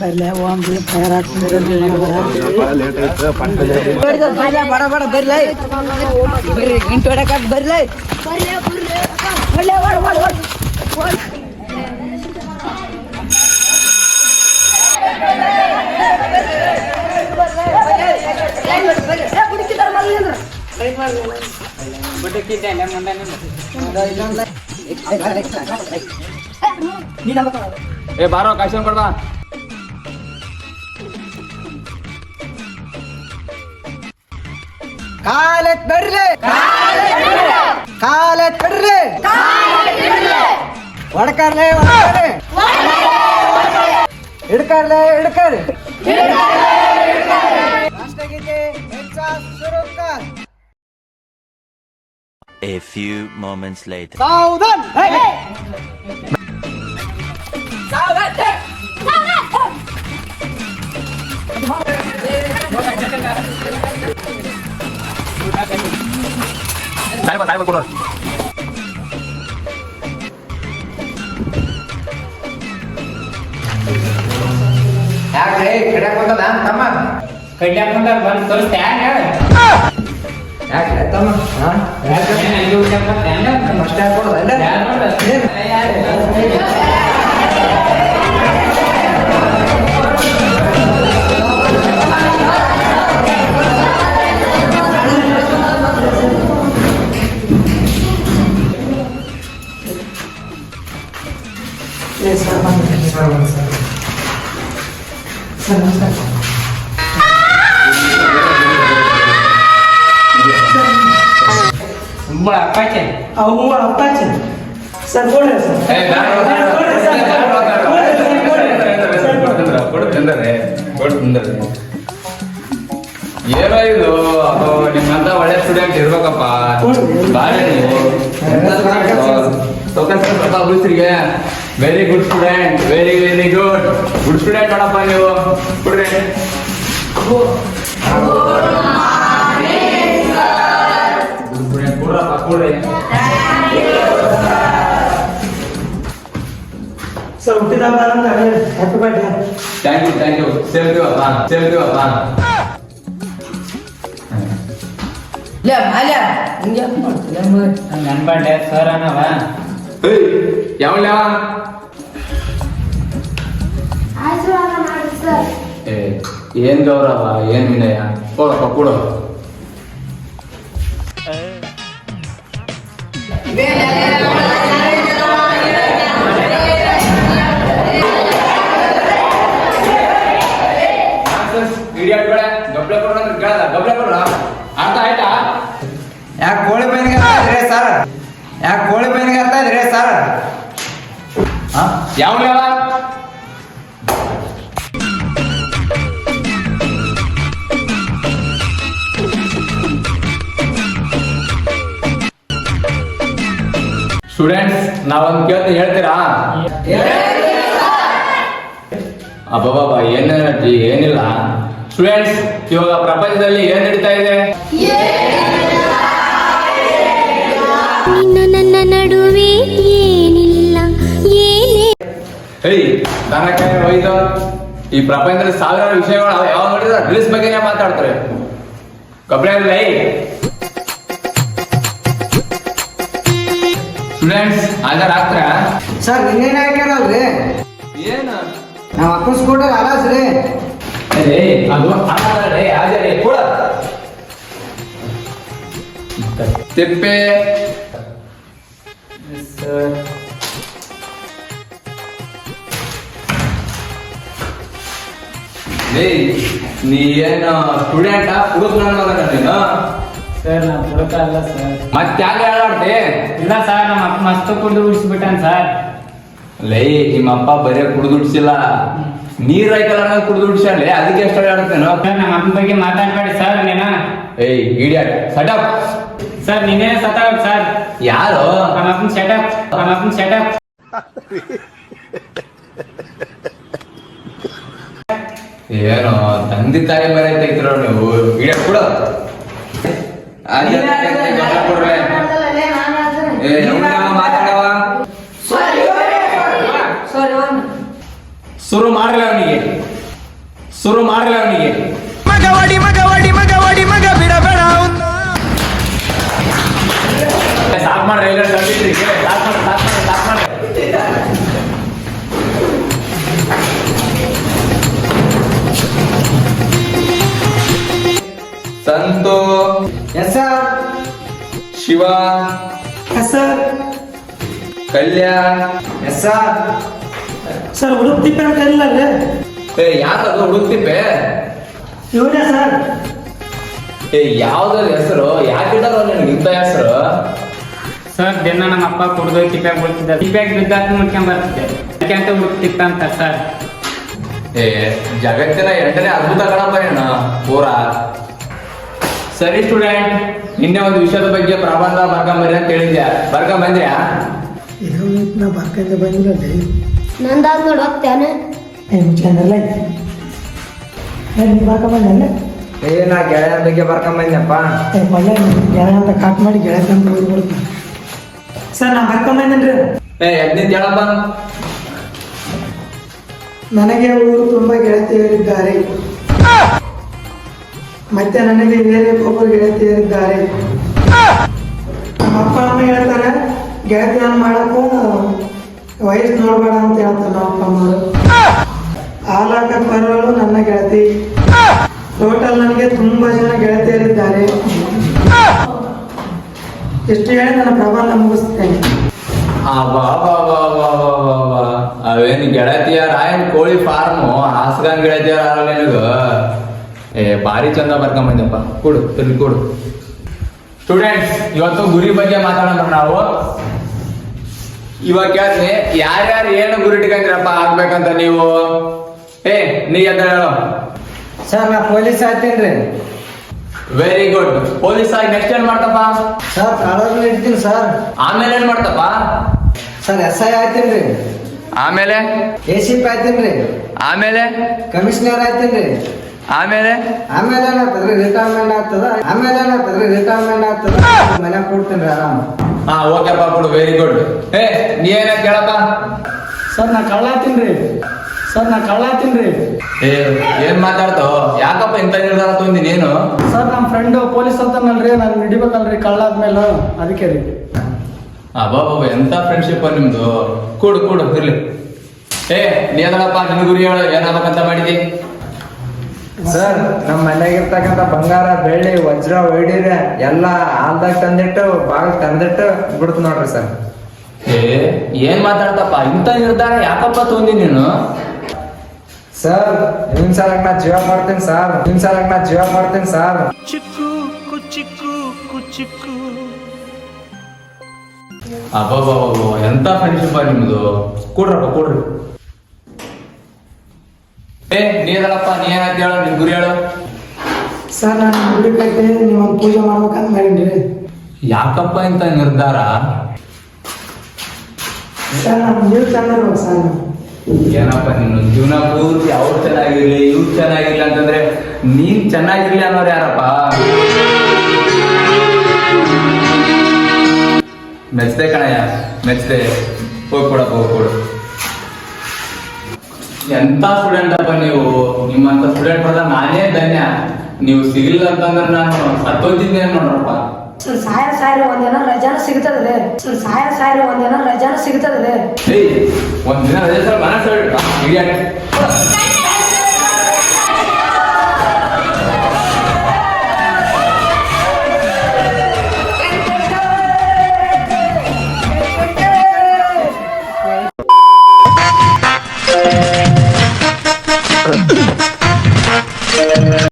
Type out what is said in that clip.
ಬರ್ಲೆ ಒಂದು ಬಡ ಬಡ ಬರ್ಲಿ. ಬರ್ರಿ ಗಂಟು ಹೊಡಕ ಬರ್ಲಿ. ಏ ಬಾರೋ ಕಾಶನ್ ಕೊಡ್ಬಾ ಕಾಲಕ್ ಬರ್ರಿ ಕಾಲಕ್ ಬರ್ರಿ ಹೊಡ್ಕರ್ಲೆ ಹೊಡ್ಕರ್ರಿ ಹಿಡ್ಕರ್ಲೆ ಹಿಡ್ಕರ್ರಿ ರಾಷ್ಟ್ರಗೀತೆ ಸುರುಕ್ಕ. A few moments later. ಸಾವುಧಾನ್ ಹೇ! ತಾಯಿ ಬಾ ತಾಯಿ ಬಾ ಕೊಡು. ಯಾಕ್ರಿ? ಕಿಡಕ್ ಬಂದದ ತಮ್ಮ. ಕಡ್ಯಾಕ್ ಬಂದಾರ ಬಂದ್ ತೋರಿಸ್ತೆ ಯಾಕ್ರಿ? ತಮ್ಮ. ಹಾ? ಅಷ್ಟೇ ಹಾಕೊಡೋದಲ್ಲ ಅಪ್ಪಾಚೆ ಅವು ಅಪ್ಪಾಚಿ ಸರ್ ಕೊಡ್ರಿ ಸರ್. ಕೊಡು ತಿಂದರೆ ಕೊಡು ಏನೋ ಇದು ಅದು ನಿಮ್ಮಂತ ಒಳ್ಳೆ ಸ್ಟೂಡೆಂಟ್ ಇರ್ಬೇಕಪ್ಪ ಬಾಳೆ ನೀವು token ಅಭಿಸ್ರಿಗೆ very good student very very good good student ಮಾಡಪ್ಪ ನೀವು ಕೊಡ್ರಿ ಗುಡ್ ಸ್ಟೂಡೆಂಟ್ ಕೊಡ್ರಪ್ಪ ಕೊಡ್ರಿ ಸರ್ ಹುಟ್ಟಿದಾಗ happy birthday thank you thank you ಸೇರ್ತೀವಪ್ಪ ಸೇರ್ತೀವಪ್ಪ ಲೇ ಮಾಲ್ಯ ಹಿಂಗೆ ಯಾಕೆ ಮಾಡ್ತೀಯ ಮಗ? ನನ್ ಬಂಡೆ ಸರ್ ಅನ್ನವ ಏಯ್ ಯಾವ ಯಾವ ಆಶೀರ್ವಾದ ಮಾಡಿ ಸರ್ ಏ ಏನ್ ಯಾವ ಸ್ಟೂಡೆಂಟ್ಸ್ ನಾವೊಂದು ಕೇಳ್ತೀನಿ ಹೇಳ್ತೀರಾ? ಅಬ್ಬಬ್ಬ ಏನೇನಜ್ಜಿ ಏನಿಲ್ಲ. ಸ್ಟೂಡೆಂಟ್ಸ್ ಇವಾಗ ಪ್ರಪಂಚದಲ್ಲಿ ಏನ್ ನಡೀತಾ ಇದೆ? ದನಕಾಯ ಒಯ್ದು ಈ ಪ್ರಪಂಚದ ಸಾವಿರಾರು ವಿಷಯಗಳು ಯಾವಾಗ ಯಾವ ನೋಡಿದ್ರೆ ಡ್ರೆಸ್ ಬಗ್ಗೆನೇ ಮಾತಾಡ್ತಾರೆ. ಕಬ್ಳೆ ಸ್ಟೂಡೆಂಟ್ಸ್ ಆಧಾರ್ ಆಗ್ತಾರ ಸರ್ ನಿನ್ನೇನು ಹಾಕ್ಯಾರಲ್ರಿ ಏನು? ನಾವು ಅಪ್ಪನ ಸ್ಕೂಟರ್ ಅಲಾಸ್ ರೀ. ಏ, ಅದು ಆಧಾರೇ ಹಾಜರೇ ಕೂಡ. ತಿಪ್ಪೆ. ಏಯ್ ನೀ ಏನು ಸ್ಟೂಡೆಂಟ್ ನನ್ನ ಮಗನ ನೀನು ಸರ್ ನಾನು ಹುಡುಕ ಅಲ್ಲ ಸರ್ ಮತ್ತೆ ಯಾಕೆ ಹೇಳಾಡ್ತಿ ಇಲ್ಲ ಸರ್ ನಮ್ಮ ಅಪ್ಪ ಮಸ್ತ್ ಕುಡ್ದು ಉಳಿಸ್ಬಿಟ್ಟಾನ ಸರ್ ಲೈ ನಿಮ್ಮ ಅಪ್ಪ ಬರೇ ಕುಡ್ದುಡ್ಸಿಲ್ಲ ನೀರ್ ಐತಲ್ಲ ಅನ್ನೋದು ಕುಡ್ದುಡ್ಸಲ್ಲ ಅದಕ್ಕೆ ಎಷ್ಟು ಹೇಳಾಡ್ತೇನೋ ಸರ್ ನಮ್ಮ ಅಪ್ಪನ ಬಗ್ಗೆ ಮಾತಾಡ್ಬೇಡಿ ಸರ್ ನೀನ. ಏಯ್ ಇಡಿಯಟ್ ಸಟಪ್ ಸರ್ ನೀನೇ ಸತ್ತಾಗ ಸರ್ ಯಾರು? ನಮ್ಮ ಅಪ್ಪನ ಸೆಟಪ್ ನಮ್ಮ ಅಪ್ಪನ ಸೆಟಪ್ ಏನೋ ತಂದೆ ತಾಯಿ ಮರೆ ತೆಗ್ದಿರೋ ನೀವು ಇಡಿಯಟ್ ಕೂಡ ಏ ಮಾತಾಡವ ಶುರು ಮಾಡ್ರಲ್ಲ ಅವನಿಗೆ ಶುರು ಮಗ ಅವನಿಗೆ ಸಾಕ್ ಮಾಡ್ರಿ ಸಾಕ್ ಮಾಡ್ರಿ ಸಾಕ್ ಮಾಡ್ರಿ ಸಾಕ್ ಮಾಡ್ರಿ Shiva yes sir Kalyan yes sir sir ಹುಡುಗ ತಿಪ್ಪೆ ಅಂತ ಇಲ್ಲ ರೀ ಏ ಯಾಕದು ಹುಡುಕ್ತಿಪ್ಪೆ ಇವನೇ ಸರ್ ಏ ಯಾವ್ದ್ರ ಹೆಸರು? ಯಾಕಿಟ್ಟಾರ ನಿನ್ಗೆ ಇಂಥ ಹೆಸರು? ಸರ್ ದಿನ ನಮ್ಮ ಅಪ್ಪ ಕುಡ್ದು ಟಿಪ್ಪೆ ಬೀಳ್ತಿದ್ದ ಟಿಪ್ಪೆ ಬಿದ್ದಾಕ ಮುಟ್ಕೊಂಡ್ ಬರ್ತಿದ್ದೆ. ಅದಕ್ಕೆ ಅಂತ ಹುಡುಕ್ತಿಪ್ಪ ಅಂತ ಸರ್. ಏ ಜಗತ್ತಿನ ಎಂಟನೇ ಅದ್ಭುತ ಕಣಪ್ಪ ಏನು ಪೂರ. ಸರಿ ಸ್ಟೂಡೆಂಟ್ ನಿನ್ನೆ ಒಂದು ವಿಷಯದ ಬಗ್ಗೆ ಪ್ರಬಂಧ ಬರ್ಕೊಂಬರಿ ಅಂತ ಹೇಳಿದ್ಯಾ? ಬರ್ಕೊಂಬಂದ್ಯಾ ಇದು ನಾ ಬರ್ಕಂದ ಬಂದಿಲ್ಲ ನಂದಾದ್ ನೋಡಿ ಹೋಗ್ತೇನೆ. ಏ ಐತಿ ನೀ ಬರ್ಕೊಂಬಂದ ಏ ನಾ ಗೆಳೆಯ ಬಗ್ಗೆ ಬರ್ಕೊಂಬಂದಪ್ಪ ಏ ಮಳ್ಳೆ ಗೆಳೆಯ ಅಂತ ಕಾಟ್ ಮಾಡಿ ಗೆಳೆಯ ಅಂತ ಹೋಗ್ಬಿಡ್ತೀನಿ ಸರ್ ನಾ ಬರ್ಕೊಂಬಂದೇನ್ರಿ ಏ ಎದ್ನಿಂದ ಹೇಳಪ್ಪ. ನನಗೆ ಊರು ತುಂಬ ಗೆಳತಿಯರಿದ್ದಾರೆ. ಮತ್ತೆ ನನಗೆ ಬೇರೆ ಒಬ್ಬರು ಗೆಳತಿಯರಿದ್ದಾರೆ. ನಮ್ಮ ಅಪ್ಪ ಅಮ್ಮ ಹೇಳ್ತಾರೆ ಗೆಳತಿಯನ್ನ ಮಾಡಕ್ಕೂ ವಯಸ್ಸು ನೋಡ್ಬೇಡ ಅಂತ ಹೇಳ್ತಾರೆ ನಮ್ಮ ಅಪ್ಪ ಅಮ್ಮರು ಆಲಾಕ ಪರ್ವಳು ನನ್ನ ಗೆಳತಿ. ಟೋಟಲ್ ನನಗೆ ತುಂಬಾ ಜನ ಗೆಳತಿಯರಿದ್ದಾರೆ. ಎಷ್ಟು ಹೇಳಿ ನನ್ನ ಪ್ರಬಂಧ ಮುಗಿಸ್ತೇನೆ. ಅವೇನು ಗೆಳತಿಯರ ಏನ್ ಕೋಳಿ ಫಾರ್ಮು ಹಾಸ್ಗನ್ ಗೆಳತಿಯರ ನಿನಗ? ಏ ಭಾರಿ ಚಂದ ಬರ್ಕೊಂಬಂದಪ್ಪ ಕೊಡು ತಿರ್ಗಿ ಕೊಡು. ಸ್ಟೂಡೆಂಟ್ಸ್ ಇವತ್ತು ಗುರಿ ಬಗ್ಗೆ ಮಾತಾಡೋಣ ನಾವು. ಇವಾಗ ಕೇಳ್ತೀನಿ ಯಾರ್ಯಾರು ಏನು ಗುರಿ ಇಟ್ಕೊಂಡ್ರಪ್ಪ ಆಗ್ಬೇಕಂತ ನೀವು? ಏ ನೀ ಅಂತ ಹೇಳು. ಸರ್ ನಾ ಪೊಲೀಸ್ ಆಯ್ತೇನ್ರಿ ವೆರಿ ಗುಡ್ ಪೊಲೀಸ್ ಆಗಿ ನೆಕ್ಸ್ಟ್ ಏನ್ ಮಾಡ್ತಪ್ಪ? ಸರ್ ಕಾಲೇಜ್ ಇಡ್ತೀನಿ ಸರ್. ಆಮೇಲೆ ಏನ್ ಮಾಡ್ತಪ್ಪ? ಸರ್ ಎಸ್ ಐ ಆಯ್ತೇನ್ರಿ ಆಮೇಲೆ? ಎ ಸಿ ಪಿ ಆಯ್ತೇನ್ರಿ ಆಮೇಲೆ? ಕಮಿಷನರ್ ಆಯ್ತೇನ್ರಿ ಆಮೇಲೆ? ಆಮೇಲೆ ಏನಾಗ್ತದ್ರಿ ರಿಟೈರ್ಮೆಂಟ್ ಆಗ್ತದ ಆಮೇಲೆ ಏನಾಗ್ತದ್ರಿ ರಿಟೈರ್ಮೆಂಟ್ ಆಗ್ತದ. ಮನೆ ಕೊಡ್ತೀನಿ ಆರಾಮ. ಹಾ ಓಕೆಪ್ಪ ಬಿಡು ವೆರಿ ಗುಡ್ ಏ ನೀ ಏನ ಕೇಳಪ್ಪ ಸರ್ ನಾ ಕಳ್ಳಾತೀನ್ರಿ. ಸರ್ ನಾ ಕಳ್ಳಾತೀನ್ರಿ. ಏ ಏನ್ ಮಾತಾಡ್ತೋ ಯಾಕಪ್ಪ ಇಂತ ನಿರ್ಧಾರ ತೊಂದಿ ನೀನು? ಸರ್ ನಮ್ಮ ಫ್ರೆಂಡ್ ಪೊಲೀಸ್ ಅಂತಾನಲ್ರಿ ನಾನು ಹಿಡಿಬೇಕಲ್ರಿ ಕಳ್ಳಾದ್ಮೇಲೆ. ಅದಕ್ಕೆ ರೀ. ಅಬ್ಬಾಬಾಬ ಎಂತ ಫ್ರೆಂಡ್ಶಿಪ್ ನಿಮ್ದು? ಕೂಡು ಕೂಡು ಇರ್ಲಿ. ಏ ನೀ ಅದಪ್ಪ ನಿನ್ ಗುರಿ ಹೇಳು ಏನಾಗಬೇಕಂತ ಮಾಡಿದಿ? ಸರ್ ನಮ್ಮ ಮನ್ಯಾಗ ಇರತಕ್ಕಂತ ಬಂಗಾರ ಬೆಳ್ಳಿ ವಜ್ರ ವೈಡೂರ್ಯ ಎಲ್ಲ ಹಾಲ್ದಾಗ ತಂದಿಟ್ಟು ಬಾಗ್ ತಂದಿಟ್ಟು ಬಿಡ್ತು ನೋಡ್ರಿ ಸರ್ ಏ ಏನ್ ಮಾತಾಡ್ತಪ್ಪ ಇಂತ ನಿರ್ಧಾರ ಯಾಕಪ್ಪ ತೊಂದಿ ನೀನು? ಸರ್ ನಿಮ್ ಸಲಕ್ ನಾ ಜೀವ ಮಾಡ್ತೀನಿ ಸರ್ ನಿಮ್ ಸಲಕ್ ನಾ ಜೀವ ಮಾಡ್ತೀನಿ ಸರ್ ಅಬ್ಬಾಬಾಬಾಬ ಎಂತ ಫ್ರೆಂಡ್ಶಿಪ್ಪ ನಿಮ್ದು? ಕೊಡ್ರಪ್ಪ ಕೂಡ್ರಿ. ಏ ನೀ ಅದಳಪ್ಪ ನೀ ಏನಂತ ಹೇಳು ನಿನ್ ಗುರಿ ಹೇಳು. ಸರ್ ನಾನು ಹುಡುಕಕ್ಕೆ ನೀವು ಒಂದು ಪೂಜೆ ಮಾಡ್ಬೇಕಂತ ಮಾಡೀನಿ ಯಾಕಪ್ಪ ಇಂತ ನಿರ್ಧಾರ? ಸರ್ ನಾನು ನೀವು ಚೆನ್ನಾಗಿ ಸರ್. ಏನಪ್ಪ ನಿನ್ನ ಜೀವನ ಪೂರ್ತಿ ಅವ್ರು ಚೆನ್ನಾಗಿರ್ಲಿ ಇವ್ರು ಚೆನ್ನಾಗಿರ್ಲಿ ಅಂತಂದ್ರೆ ನೀನ್ ಚೆನ್ನಾಗಿರ್ಲಿ ಅನ್ನೋರು ಯಾರಪ್ಪ? ಮೆಚ್ಚದೆ ಕಣಯ್ಯ ಮೆಚ್ಚದೆ ಹೋಗ್ಕೊಡಪ್ಪ ಹೋಗ್ಕೊಡು ಎಂತ ಸ್ಟೂಡೆಂಟ್ ಅಪ್ಪ ನೀವು? ನಿಮ್ಮಂತ ಸ್ಟೂಡೆಂಟ್ ಅಲ್ಲ ನಾನೇ ಧನ್ಯ. ನೀವು ಸಿಗಿಲ್ಲ ಅಂತಂದ್ರೆ ನಾನು ಸತ್ತೋಗಿದ್ದೆ ನೋಡ್ರಪ್ಪ. ಸರ್ ಸಾಯ ಸಾಯ್ರ ಒಂದಿನ ರಜಾನು ಸಿಗ್ತದೆ ಸರ್ ಸಾಯ ಸಾಯ್ರ ಒಂದಿನ ರಜಾನು ಸಿಗ್ತದೆ ಒಂದಿನ ರಜಾ ಸರ್ ಮನಸ್ಸು